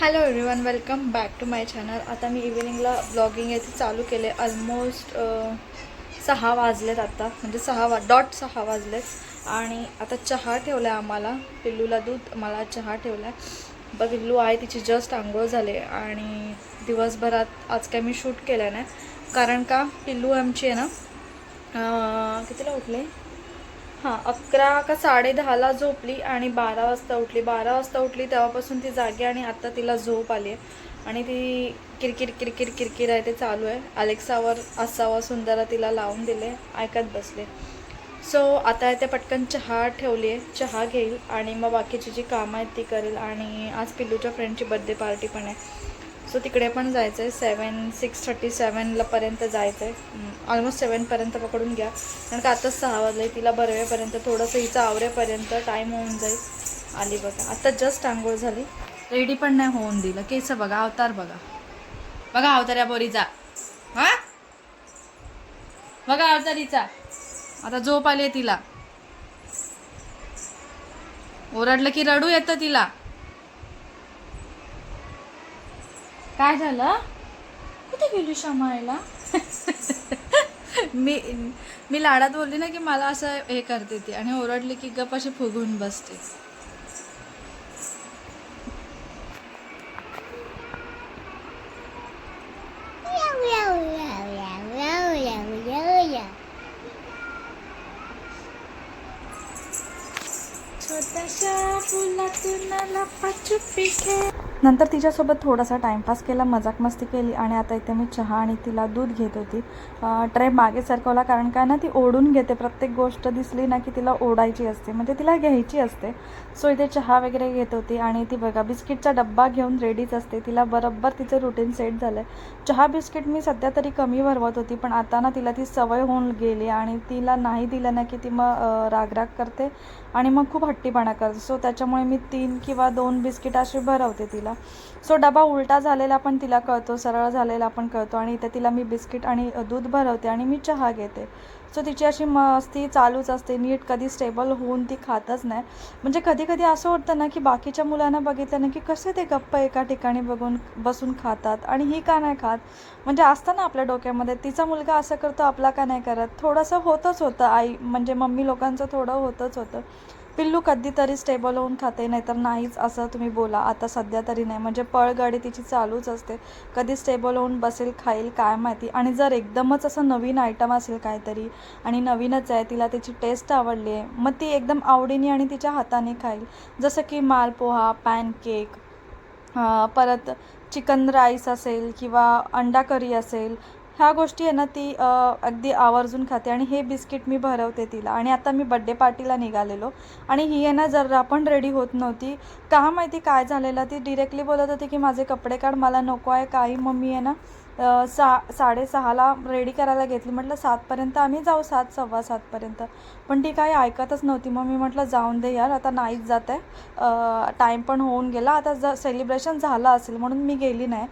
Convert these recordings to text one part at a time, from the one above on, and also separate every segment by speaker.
Speaker 1: Hello everyone welcome back to my channel आता मी इव्हिनिंगला blogging येथे चालू केले ऑलमोस्ट सहा वाजलेत आता. म्हणजे सहा वा डॉट सहा वाजलेत. आणि आता चहा ठेवला आहे आम्हाला. पिल्लूला दूध मला चहा ठेवला आहे बघ पिल्लू आहे तिची जस्ट आंघोळ झाले. आणि दिवसभरात आज काय मी शूट केलं नाही. कारण का पिल्लू आमची आहे ना कितीला उठले? हां अकरा का साडे दहाला झोपली आणि बारा वाजता उठली. बारा वाजता उठली तेव्हापासून ती जागी आणि आता तिला झोप आली आहे. आणि ती किरकिर किरकिर किरकिर आहे ते चालू आहे. अलेक्सावर असावा सुंदरा तिला लावून दिले ऐकत बसले. सो आता ते पटकन चहा ठेवली आहे. चहा घेईल आणि मग बाकीची जी कामं आहेत ती करेल. आणि आज पिल्लूच्या फ्रेंडची बड्डे पार्टी पण आहे. सो तिकडे पण जायचं आहे सेवन सिक्स थर्टी सेवनला पर्यंत जायचं आहे ऑलमोस्ट सेवनपर्यंत पकडून घ्या. कारण का आताच सहा वाजले तिला बरवेपर्यंत थोडंसं हिचं आवरेपर्यंत टाईम होऊन जाईल. आली बघा. आता जस्ट आंघोळ झाली. रेडी पण नाही होऊन दिलं. केस बघा अवतार बघा. बघा अवतार या बोरीचा हा? बघा अवतारीचा आता झोप आली तिला. ओरडलं की रडू येतं तिला. काय झालं? कुठे गेली शमायला मी मी लाडात बोलली ना की मला असं हे करते ती आणि ओरडली की गप अशी फुगून बसते. छोट्याशा फुलातून लपाछुपी खेळ नंतर तिच्यासोबत थोडासा टाईमपास केला मजाक मस्ती केली आणि आता इथे मी चहा आणि तिला दूध घेत होती. ट्रे मागे सरकवला कारण काय ना ती ओढून घेते. प्रत्येक गोष्ट दिसली ना की तिला ओढायची असते. म्हणजे तिला घ्यायची असते. सो इथे चहा वगैरे घेत होती आणि ती बघा बिस्किटचा डब्बा घेऊन रेडीच असते. तिला बरोबर तिचं रुटीन सेट झालं आहे चहा बिस्किट मी सध्या तरी कमी भरवत होती पण आता ना तिला ती सवय होऊन गेली आणि तिला नाही दिलं ना की ती मग रागराग करते. आणि मग खूप हट्टीपणा करते. सो त्याच्यामुळे मी तीन किंवा दोन बिस्किट अशी भरवते तिला. सो डबा उलटा झालेला पण तिला कळतो सरळ झालेला पण कळतो आणि इथे तिला मी बिस्किट आणि दूध भरवते आणि मी चहा घेते. सो तिची अशी मस्ती चालूच असते नीट कधी स्टेबल होऊन ती खातच नाही. म्हणजे कधी कधी असं होतं ना की बाकीच्या मुलांना बघितलं ना की कसे ते गप्प एका ठिकाणी बघून बसून खातात आणि ही का नाही खात? म्हणजे असतं ना आपल्या डोक्यामध्ये तिचा मुलगा असं करतो आपला का नाही करत? थोडंसं होतंच होतं आई म्हणजे मम्मी लोकांचं थोडं होतंच होतं. पिल्लू कधीतरी स्टेबल होऊन खाते नाहीतर नाहीच असं तुम्ही बोला. आता सध्या तरी नाही. म्हणजे पळगाडी तिची चालूच असते. कधी स्टेबल होऊन बसेल खाईल काय माहिती. आणि जर एकदमच असं नवीन आयटम असेल काहीतरी आणि नवीनच आहे तिला त्याची टेस्ट आवडली आहे मग ती एकदम आवडीने आणि तिच्या हाताने खाईल. जसं की मालपोहा पॅनकेक परत चिकन राईस असेल किंवा अंडा करी असेल ह्या गोष्टी आहे ना ती अगदी आवर्जून खाते आणि हे बिस्किट मी भरवते तिला. आणि आता मी बड्डे पार्टीला निघालेलो. आणि ही आहे ना जरा पण रेडी होत नव्हती. का माहिती काय झालेलं? ती डिरेक्टली बोलत होती की माझे कपडे काढ मला नको आहे काही मम्मी आहे ना सा साडेसहाला रेडी करायला घेतली. म्हटलं सातपर्यंत आम्ही जाऊ सात सव्वा सातपर्यंत पण ती काही ऐकतच नव्हती. मग मी म्हटलं जाऊन दे यार आता नाहीच जात आहे. टाईम पण होऊन गेला. आता ज सेलिब्रेशन झालं असेल म्हणून मी गेली नाही.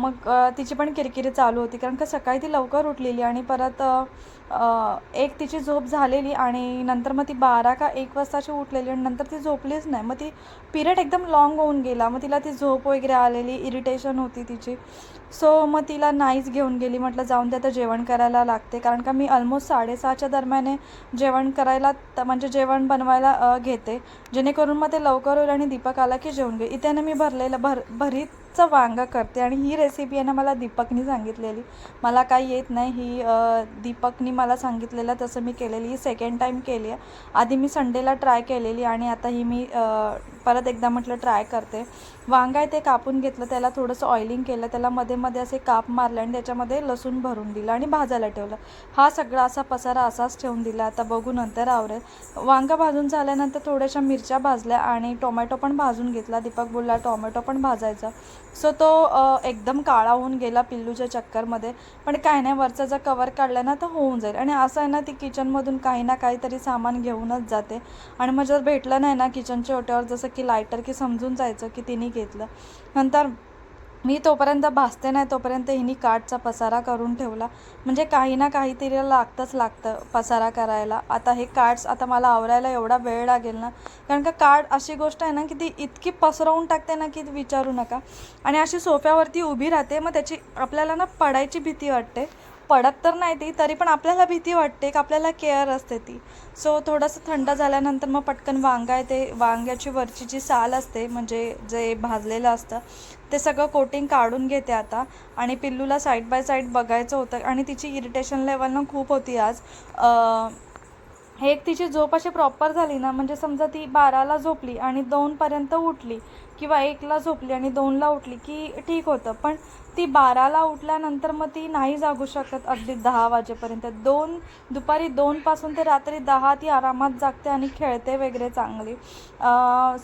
Speaker 1: मग तिची पण किरकिरी चालू होती. कारण का सकाळी ती लवकर उठलेली आणि परत एक तिची झोप झालेली आणि नंतर मग ती बारा का एक वाजताची उठलेली आणि नंतर ती झोपलीच नाही. मग ती पिरियड एकदम लॉंग होऊन गेला. मग तिला ती झोप वगैरे आलेली इरिटेशन होती तिची. सो मग तिला नाहीच घेऊन गेली. म्हटलं जाऊन ते आता जेवण करायला लागते. कारण का मी ऑलमोस्ट साडेसहाच्या दरम्याने जेवण करायला त- म्हणजे जेवण बनवायला घेते. जेणेकरून मग ते लवकर होईल आणि दीपक आला की जेवण घे. इथे मी भरलेलं भर भरीत भरीतचं वांगं करते आणि ही रेसिपी आहे ना मला दीपकनी सांगितलेली. मला काही येत नाही. ही दीपकनी मला सांगितलेलं तसं मी केलेली. ही सेकंड टाईम केली आहे. आधी मी संडेला ट्राय केलेली आणि आता ही मी परत एकदा म्हटलं ट्राय करते. वांगा आहे ते कापून घेतलं त्याला थोडंसं ऑइलिंग केलं त्याला मध्ये मध्ये असे काप मारलं आणि त्याच्यामध्ये लसूण भरून दिलं आणि भाजायला ठेवलं. हा सगळा असा पसारा असाच ठेवून दिला. आता बघू नंतर आवरेल. वांगा भाजून झाल्यानंतर थोड्याशा मिरच्या भाजल्या आणि टोमॅटो पण भाजून घेतला. दीपक बोलला टोमॅटो पण भाजायचा. सो तो एकदम काळा होऊन गेला पिल्लूच्या चक्करमध्ये. पण काय नाही वरचा जर कवर काढला ना तर होऊन जाईल. आणि असं आहे ना ती किचनमधून काही ना काहीतरी सामान घेऊनच जाते. आणि मग जर भेटलं नाही ना किचनच्या ओट्यावर जसं की लायटर की समजून जायचं की तिने घेतलं. नंतर मी तोपर्यंत भासते नाही तोपर्यंत हिनी काठचा पसारा करून ठेवला. म्हणजे काही ना काहीतरी लागतंच लागतं पसारा करायला. आता हे कार्ड्स आता मला आवरायला एवढा वेळ लागेल ना. कारण का कार्ड अशी गोष्ट आहे ना की ती इतकी पसरवून टाकते ना की विचारू नका. आणि अशी सोफ्यावरती उभी राहते मग त्याची आपल्याला ना पडायची भीती वाटते. पडत तर नाही ती तरी पण आपल्याला भीती वाटते की आपल्याला केअर असते ती. सो थोडंसं थंड झाल्यानंतर मग पटकन वांगा आहे ते वांग्याची वरची जी साल असते म्हणजे जे भाजलेलं असतं ते सगळं कोटिंग काढून घेते आता. आणि पिल्लूला साईड बाय साईड बघायचं होतं आणि तिची इरिटेशन लेवल ना खूप होती आज. हे एक तिची झोप अशी प्रॉपर झाली ना म्हणजे समजा ती बाराला झोपली आणि दोनपर्यंत उठली किंवा एकला झोपली आणि दोनला उठली की ठीक होतं. पण ती बाराला उठल्यानंतर मग ती नाही जागू शकत अगदी दहा वाजेपर्यंत. दोन दुपारी दोनपासून ते रात्री दहा ती आरामात जागते आणि खेळते वगैरे चांगली.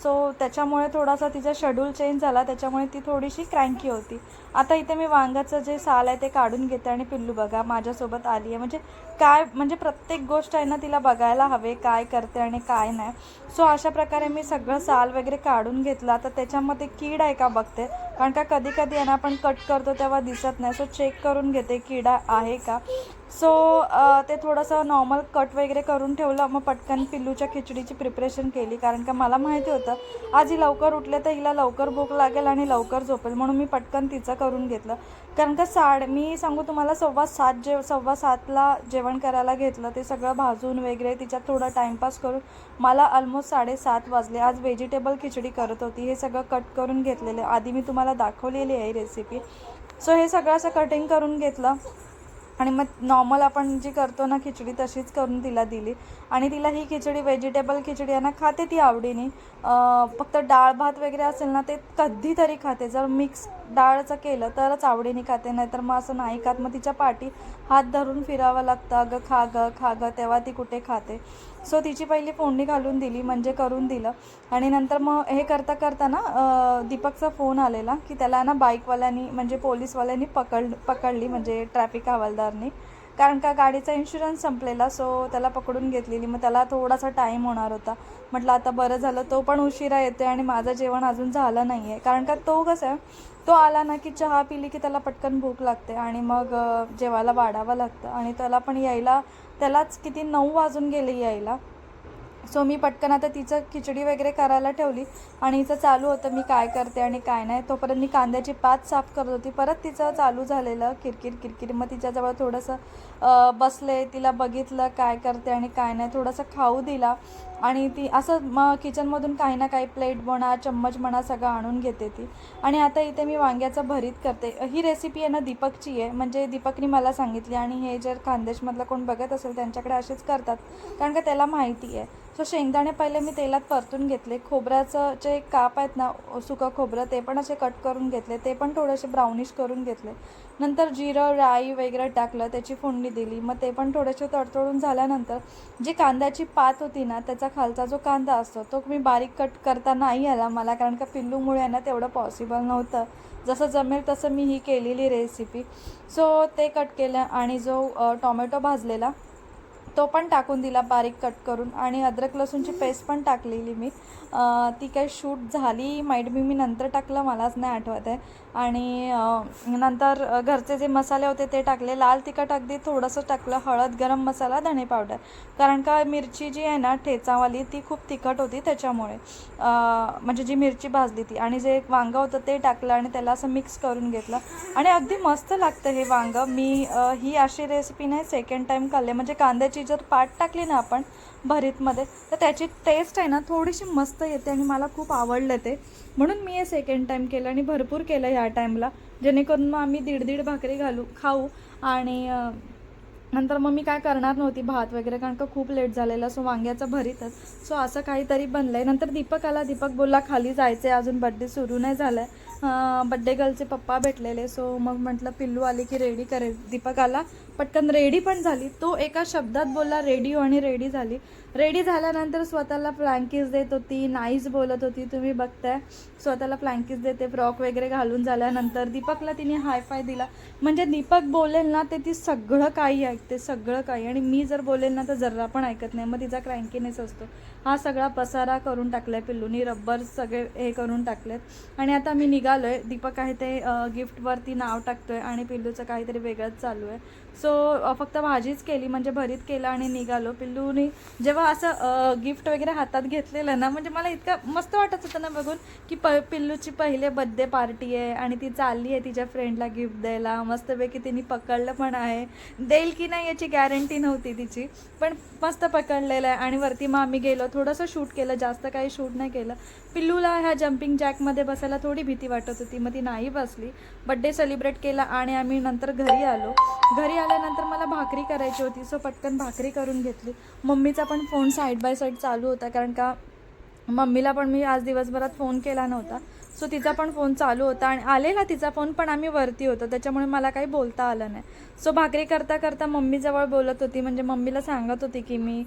Speaker 1: सो त्याच्यामुळे थोडासा तिचा शेड्यूल चेंज झाला. त्याच्यामुळे ती थोडीशी क्रँकी होती. आता इथे मी वांग्याचं जे साल आहे ते काढून घेते आणि पिल्लू बघा माझ्यासोबत आली आहे. म्हणजे काय म्हणजे प्रत्येक गोष्ट आहे ना तिला बघायला हवे काय करते आणि काय नाही. सो अशा प्रकारे मी सगळं साल वगैरे काढून घेतलं. आता त्याच्यामध्ये कीड आहे का बघते. कारण का कधी कधी आहे ना आपण कट करतो तेव्हा दिसत नाही. सो चेक करून घेते कीडा आहे का. सो ते थोडंसं नॉर्मल कट वगैरे करून ठेवलं मग पटकन पिल्लूच्या खिचडीची प्रिपरेशन केली. कारण का मला माहिती होतं आज ही लवकर उठले तर हिला लवकर भूक लागेल आणि लवकर झोपेल. म्हणून मी पटकन तिचं करून घेतलं. कारण का साड मी सांगू तुम्हाला सव्वा सात जेव सव्वा सातला जेवण करायला घेतलं. ते सगळं भाजून वगैरे तिच्यात थोडा टाईमपास करून मला ऑलमोस्ट साडेसात वाजले. आज व्हेजिटेबल खिचडी करत होती. हे सगळं कट करून घेतलेलं. आधी मी तुम्हाला दाखवलेली आहे रेसिपी सो हे सगळं असं कटिंग करून घेतलं. आणि मग नॉर्मल आपण जी करतो ना खिचडी तशीच करून तिला दिली. आणि तिला ही खिचडी व्हेजिटेबल खिचडी आहे ना खाते ती आवडीने. फक्त डाळ भात वगैरे असेल ना ते कधीतरी खाते. जर मिक्स डाळचं केलं तरच आवडीने खाते नाहीतर मग असं नाही खात. मग तिच्या पाठी हात धरून फिरावं लागतं. अगं खा गं खा गं तेव्हा ती कुठे खाते. सो तिची पहिली फोडणी घालून दिली म्हणजे करून दिलं. आणि नंतर मग हे करता करता ना दीपकचा फोन आलेला की त्याला ना बाईकवाल्यांनी म्हणजे पोलीसवाल्यांनी पकड पकडली म्हणजे ट्रॅफिक हवालदारनी. कारण का गाडीचा इन्शुरन्स संपलेला सो त्याला पकडून घेतलेली. मग त्याला थोडासा टाईम होणार होता. म्हटलं आता बरं झालं तो पण उशिरा येते आणि माझं जेवण अजून झालं नाही आहे कारण का तो कसं आहे तो आला ना की चहा पिली की त्याला पटकन भूक लागते आणि मग जेवायला वाढावं लागतं. आणि त्याला पण यायला त्यालाच किती नऊ वाजून गेले यायला. सो मी पटकन आता तिचं खिचडी वगैरे करायला ठेवली आणि हिचं चालू होतं मी काय करते आणि काय नाही. तोपर्यंत मी कांद्याची पात साफ करत होती. परत तिचं चालू झालेलं किरकिर किरकिर. मग तिच्याजवळ थोडंसं बसले तिला बघितलं काय करते आणि काय नाही. थोडंसं खाऊ दिला. आणि ती असं मग किचनमधून काही ना काही प्लेट म्हणा चम्मच म्हणा सगळं आणून घेते ती. आणि आता इथे मी वांग्याचं भरीत करते. ही रेसिपी आहे ना दीपकची आहे. म्हणजे दीपकनी मला सांगितली आणि हे जर खानदेशमधलं कोण बघत असेल त्यांच्याकडे असेच करतात. कारण का त्याला माहिती आहे. सो शेंगदाणे पहिले मी तेलात परतून घेतले. खोबऱ्याचं जे काप आहेत ना सुकं खोबरं ते पण असे कट करून घेतले. ते पण थोडेसे ब्राउनिश करून घेतले. नंतर जिरं राई वगैरे टाकलं त्याची फोडणी दिली. मग ते पण थोडेसे तडतडून झाल्यानंतर जी कांद्याची पात होती ना त्याचा खालचा जो कांदा असतो तो मी बारीक कट करता नाही आला मला कारण का पिल्लूमुळे आहे ना तेवढं पॉसिबल नव्हतं. जसं जमेल तसं मी ही केलेली रेसिपी सो ते कट केलं आणि जो टॉमॅटो भाजलेला तो पण टाकून दिला बारीक कट करून आणि अद्रक लसूणची पेस्ट पण टाकलेली मी. ती काही शूट झाली माईट बी मी नंतर टाकलं मलाच नाही आठवत आहे. आणि नंतर घरचे जे मसाले होते ते टाकले. लाल तिखट अगदी थोडंसं टाकलं हळद गरम मसाला धणे पावडर. कारण का मिरची जी आहे ना ठेचावाली ती खूप तिखट होती त्याच्यामुळे. म्हणजे जी मिरची भाजली ती. आणि जे एक वांगं होतं ते टाकलं आणि त्याला असं मिक्स करून घेतलं. आणि अगदी मस्त लागतं हे वांगं. मी ही अशी रेसिपी नाही सेकंड टाईम खाल्ले. म्हणजे कांद्याची जर पाट टाकली ना आपण भरीतमध्ये तर त्याची टेस्ट आहे ना थोडीशी मस्त येते आणि मला खूप आवडलं ते. म्हणून मी हे सेकंड टाईम केलं आणि भरपूर केलं ह्या टाईमला जेणेकरून मग आम्ही दीड दीड भाकरी घालू खाऊ आणि नंतर मग मी काय करणार नव्हती भात वगैरे कारण का खूप लेट झालेला सो वांग्याचं भरीतच. सो असं काहीतरी बनलं आहे नंतर दीपक आला दीपक बोलला खाली जायचं आहे अजून बड्डे सुरू नाही झाला आहे बड्डे गर्लचे पप्पा भेटलेले सो मग म्हटलं पिल्लू आली की रेडी करेल दीपक आला. पटकन रेडी पण झाली. तो एका शब्दात बोलला रेडी हो आणि रेडी झाली. रेडी झाल्यानंतर स्वतःला फ्लँकीज देत होती नाईज बोलत होती तुम्ही बघताय. स्वतःला फ्लँकीज देते फ्रॉक वगैरे घालून झाल्यानंतर दीपकला तिने हायफाय दिला. म्हणजे दीपक बोलेल ना ते ती सगळं काही ऐकते सगळं काही. आणि मी जर बोलेल ना तर जर्रा पण ऐकत नाही. मग तिचा क्रँकीनेस असतो. हा सगळा पसारा करून टाकलाय पिल्लूनी रब्बर सगळे हे करून टाकलेत. आणि आता मी निघालो आहे दीपक आहे ते गिफ्टवरती नाव टाकतोय आणि पिल्लूचं काहीतरी वेगळंच चालू आहे. सो फक्त भाजीच केली म्हणजे भरीत केलं आणि निघालो. पिल्लूनी जेव्हा असं गिफ्ट वगैरे हातात घेतलेलं ना म्हणजे मला इतकं मस्त वाटत होतं ना बघून की प पिल्लूची पहिले बड्डे पार्टी आहे आणि ती चालली आहे तिच्या फ्रेंडला गिफ्ट द्यायला. मस्तपैकी तिने पकडलं पण आहे. देईल की नाही याची गॅरंटी नव्हती तिची पण मस्त पकडलेलं आहे आणि वरती मग आम्ही गेलो. थोडंसं शूट केलं जास्त काही शूट नाही केलं. पिल्लूला ह्या जम्पिंग जॅकमध्ये बसायला थोडी भीती वाटते होती. मग ती नाही बसली. बड्डे सेलिब्रेट केला आणि आम्ही नंतर घरी आलो. घरी आल्यानंतर मला भाकरी करायची होती. सो पटकन भाकरी करून घेतली. मम्मीचा पण फोन साईड बाय साईड चालू होता. कारण का मम्मीला पण मी आज दिवसभरात फोन केला नव्हता. सो तिचा पण फोन चालू होता आणि आलेला तिचा फोन पण आम्ही वरती होतो. त्याच्यामुळे मला काही बोलता आलं नाही. सो भाकरी करता करता मम्मीजवळ बोलत होती. म्हणजे मम्मीला सांगत होती की मी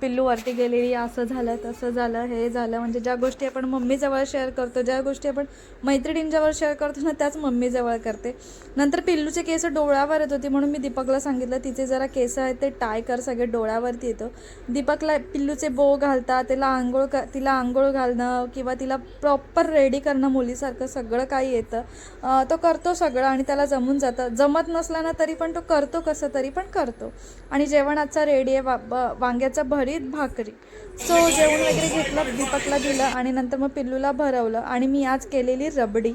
Speaker 1: पिल्लू वरती गेलेली असं झालं तसं झालं हे झालं. म्हणजे ज्या गोष्टी आपण मम्मीजवळ शेअर करतो ज्या गोष्टी आपण मैत्रिणींजवळ शेअर करतो ना त्याच मम्मीजवळ करते. नंतर पिल्लूचे केस डोळ्यावर येत होती. म्हणून मी दीपकला सांगितलं तिचे जरा केस आहेत ते टाय कर सगळे डोळ्यावरती येतं. दीपकला पिल्लूचे बो घालता तिला आंघोळ क तिला आंघोळ घालणं किंवा तिला प्रॉपर रेडी त्यांना मुलीसारखं सगळं काही येतं. तो करतो सगळं आणि त्याला जमून जातं. जमत नसला ना तरी पण तो करतो कसं तरी पण करतो. आणि जेवणाचा रेडी आहे वा ब- वांग्याचा भरीत भाकरी. सो जेवण वगैरे घेतलं दीपकला दिलं आणि नंतर मग पिल्लूला भरवलं आणि मी आज केलेली रबडी.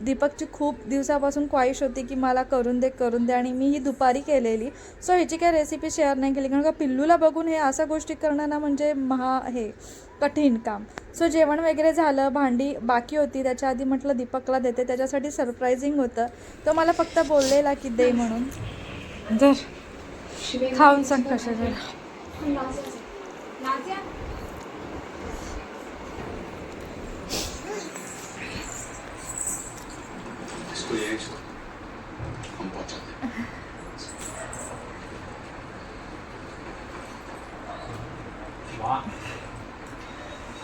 Speaker 1: दीपकची खूप दिवसापासून ख्वाहिश होती की मला करून दे करून दे आणि मी ही दुपारी केलेली. सो ह्याची काय रेसिपी शेअर नाही केली. कारण का पिल्लूला बघून हे अशा गोष्टी करणं ना म्हणजे महा हे. कठीण काम. सो जेवण वगैरे झालं भांडी बाकी होती त्याच्या आधी म्हटलं दीपकला देते त्याच्यासाठी सरप्रायझिंग होतं. तो मला फक्त बोललेला की दे म्हणून. जर खाऊन सांग कशा जरा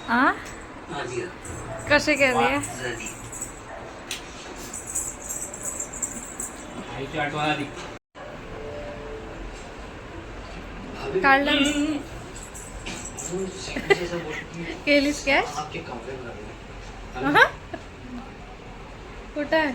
Speaker 1: आ? कसे केले?
Speaker 2: जरी
Speaker 1: काढलं केलीस काय कुठं आहे?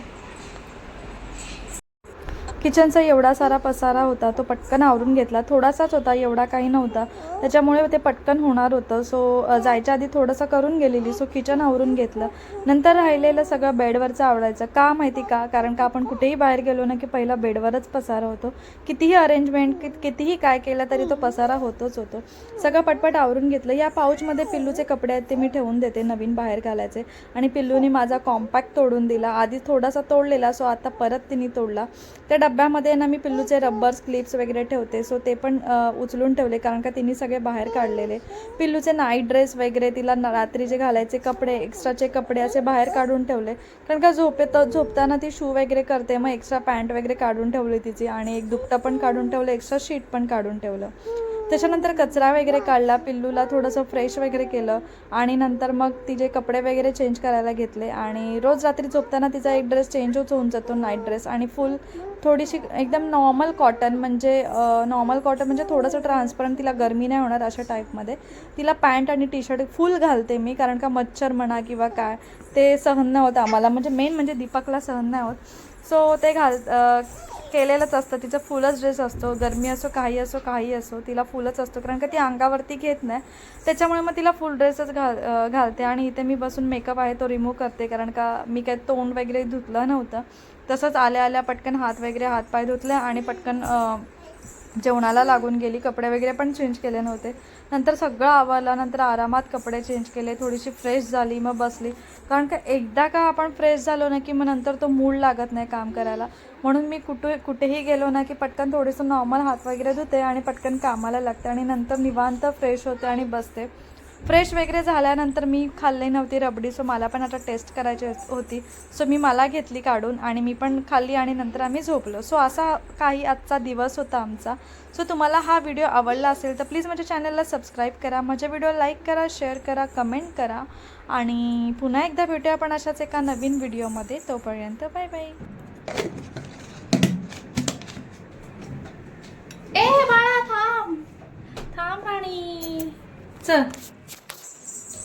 Speaker 1: किचनचा एवढा सारा पसारा होता तो पटकन आवरून घेतला. थोडासाच होता एवढा काही नव्हता. त्याच्यामुळे ते पटकन होणार होतं. सो जायच्या आधी थोडंसं करून गेलेली सो किचन आवरून घेतलं. नंतर राहिलेलं सगळं बेडवरचं आवडायचं का माहिती का? कारण का आपण कुठेही बाहेर गेलो ना की पहिला बेडवरच पसारा होतो. कितीही अरेंजमेंट कि कितीही काय केलं तरी तो पसारा होतोच होतो. सगळं पटपट आवरून घेतलं. या पाऊचमध्ये पिल्लूचे कपडे आहेत ते मी ठेवून देते नवीन बाहेर घालायचे. आणि पिल्लूनी माझा कॉम्पॅक्ट तोडून दिला. आधी थोडासा तोडलेला सो आता परत तिने तोडला. त्या डब्यामध्ये ना मी पिल्लूचे रब्बर्स क्लिप्स वगैरे ठेवते. सो ते पण उचलून ठेवले. कारण का तिने सगळं बाहेर काढलेले. पिल्लूचे नाईट ड्रेस वगैरे तिला रात्रीचे घालायचे कपडे एक्स्ट्राचे कपडे असे बाहेर काढून ठेवले. कारण का झोपेत झोपताना ती शू वगैरे करते मग एक्स्ट्रा पॅन्ट वगैरे काढून ठेवली तिची आणि एक दुपटा पण काढून ठेवलं एक्स्ट्रा शीट पण काढून ठेवलं. त्याच्यानंतर कचरा वगैरे काढला पिल्लूला थोडंसं फ्रेश वगैरे केलं आणि नंतर मग तिचे कपडे वगैरे चेंज करायला घेतले आणि रोज रात्री झोपताना तिचा एक ड्रेस चेंजच होऊन जातो नाईट ड्रेस आणि फुल थोडीशी एकदम नॉर्मल कॉटन म्हणजे नॉर्मल कॉटन म्हणजे थोडंसं ट्रान्सपरंट तिला गरमी नाही होणार अशा टाईपमध्ये तिला पॅन्ट आणि टी शर्ट फुल घालते मी कारण का मच्छर म्हणा किंवा काय ते सहन नाही होत आम्हाला. म्हणजे मेन म्हणजे दीपकला सहन नाही होत. सो ते घाल केलेलंच असतं. तिचं फुलच ड्रेस असतो. गरमी असो काही असो काही असो तिला फुलच असतो. कारण का ती अंगावरती घेत नाही. त्याच्यामुळे मग तिला फुल ड्रेसच घाल घालते. आणि इथे मी बसून मेकअप आहे तो रिमूव्ह करते. कारण का मी काय तोंड वगैरे धुतलं नव्हतं. तसंच आल्या आल्या पटकन हात वगैरे हातपाय धुतले आणि पटकन जेवणाला लागून गेली कपडे वगैरे पण चेंज केले नव्हते. नंतर सगळं आवरलं नंतर आरामात कपडे चेंज केले थोडीशी फ्रेश झाली मग बसली. कारण का एकदा का आपण फ्रेश झालो ना की मग नंतर तो मूड लागत नाही काम करायला. म्हणून मी कुठे कुठेही गेलो ना की पटकन थोडंसं नॉर्मल हात वगैरे धुते आणि पटकन कामाला लागते आणि नंतर निवांत फ्रेश होते आणि बसते. फ्रेश वगैरे झाल्यानंतर मी खाल्ली नव्हती रबडी सो मला पण आता टेस्ट करायची होती. सो मी मला घेतली काढून आणि मी पण खाल्ली आणि नंतर आम्ही झोपलो. सो असा काही आजचा दिवस होता आमचा. सो तुम्हाला हा व्हिडिओ आवडला असेल तर प्लीज माझ्या चॅनलला सबस्क्राईब करा. माझ्या व्हिडिओ लाईक करा शेअर करा कमेंट करा. आणि पुन्हा एकदा भेटूया आपण अशाच एका नवीन व्हिडिओमध्ये तोपर्यंत बाय बाय ए बाळा थांब. थांब राणी. चल.